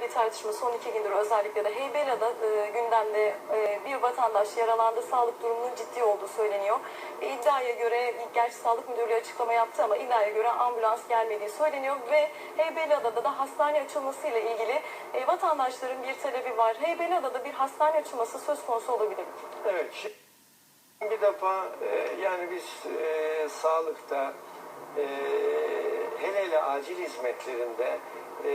bir tartışma son iki gündür özellikle de Heybeliada'da e, gündemde e, bir vatandaş yaralandı. Sağlık durumunun ciddi olduğu söyleniyor. E, iddiaya göre, gerçi Sağlık Müdürlüğü açıklama yaptı ama iddiaya göre ambulans gelmediği söyleniyor ve Heybeliada'da da hastane açılmasıyla ilgili e, vatandaşların bir talebi var. Heybeliada'da bir hastane açılması söz konusu olabilir? Evet. Bir defa e, yani biz e, sağlıkta e, hele hele acil hizmetlerinde e,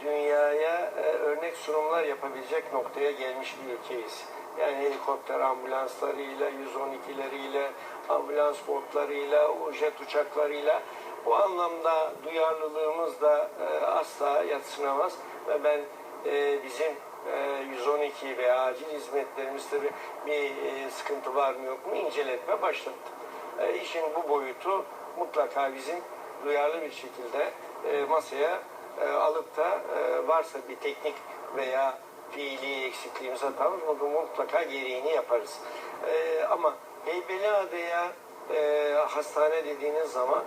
dünyaya e, örnek sunumlar yapabilecek noktaya gelmiş bir ülkeyiz. Yani helikopter ambulanslarıyla, 112'leriyle, ambulans botlarıyla, jet uçaklarıyla bu anlamda duyarlılığımız da e, asla yatsınamaz ve ben e, bizim e, 112 veya acil hizmetlerimizde bir, bir e, sıkıntı var mı yok mu inceletme başlattım. E, işin bu boyutu mutlaka bizim duyarlı bir şekilde e, masaya e, alıp da e, varsa bir teknik veya fiili eksikliğimiz hatamız bunu mutlaka gereğini yaparız. E, ama Heybeliada'ya e, hastane dediğiniz zaman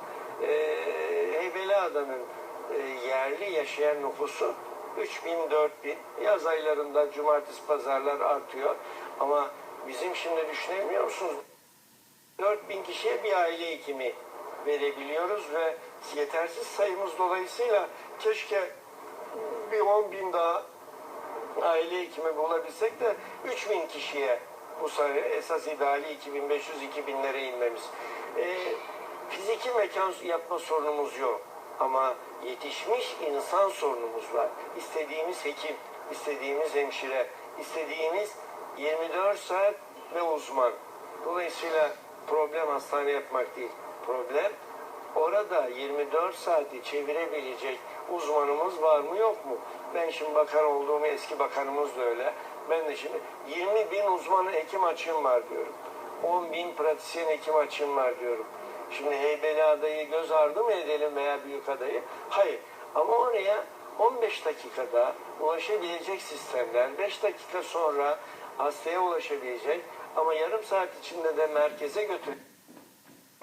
Heybeliada'nın yerli yaşayan nüfusu 3000 4000 yaz aylarında cumartesi pazarlar artıyor. Ama bizim şimdi düşünemiyor musunuz? 4000 kişiye bir aile hekimi verebiliyoruz ve yetersiz sayımız dolayısıyla keşke bir 10 bin daha aile hekimi bulabilsek de 3000 kişiye bu sayı esas ideali 2500-2000'lere inmemiz. Ee, fiziki mekan yapma sorunumuz yok ama yetişmiş insan sorunumuz var. İstediğimiz hekim, istediğimiz hemşire, istediğimiz 24 saat ve uzman. Dolayısıyla problem hastane yapmak değil. Problem orada 24 saati çevirebilecek uzmanımız var mı yok mu? Ben şimdi bakan olduğum eski bakanımız da öyle. Ben de şimdi 20 bin uzman hekim açığım var diyorum. 10 bin pratisyen hekim açığım var diyorum. Şimdi Heybeli adayı göz ardı mı edelim veya büyük adayı? Hayır. Ama oraya 15 dakikada ulaşabilecek sistemler, 5 dakika sonra hastaya ulaşabilecek ama yarım saat içinde de merkeze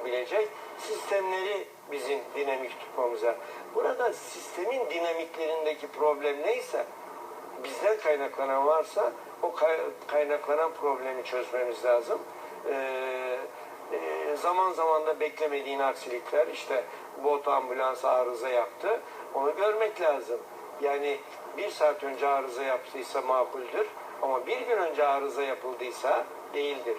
götürebilecek sistemleri bizim dinamik tutmamıza. Burada sistemin dinamiklerindeki problem neyse bizden kaynaklanan varsa o kay- kaynaklanan problemi çözmemiz lazım. Ee, e, zaman zaman da beklemediğin aksilikler işte bot ambulans arıza yaptı. Onu görmek lazım. Yani bir saat önce arıza yaptıysa makuldür ama bir gün önce arıza yapıldıysa değildir.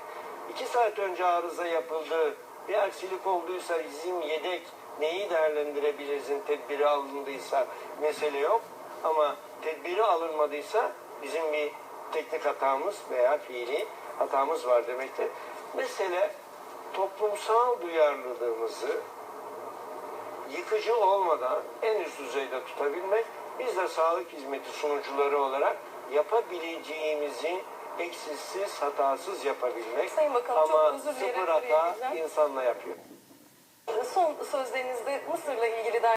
İki saat önce arıza yapıldı, bir aksilik olduysa bizim yedek neyi değerlendirebilirizin tedbiri alındıysa mesele yok. Ama tedbiri alınmadıysa bizim bir teknik hatamız veya fiili hatamız var demektir. Mesele toplumsal duyarlılığımızı yıkıcı olmadan en üst düzeyde tutabilmek. Biz de sağlık hizmeti sunucuları olarak yapabileceğimizin eksiksiz, hatasız yapabilmek. Sayın Bakanım, çok Ama özür dileyerek sıfır hata insanla yapıyor. Son sözlerinizde Mısır'la ilgili de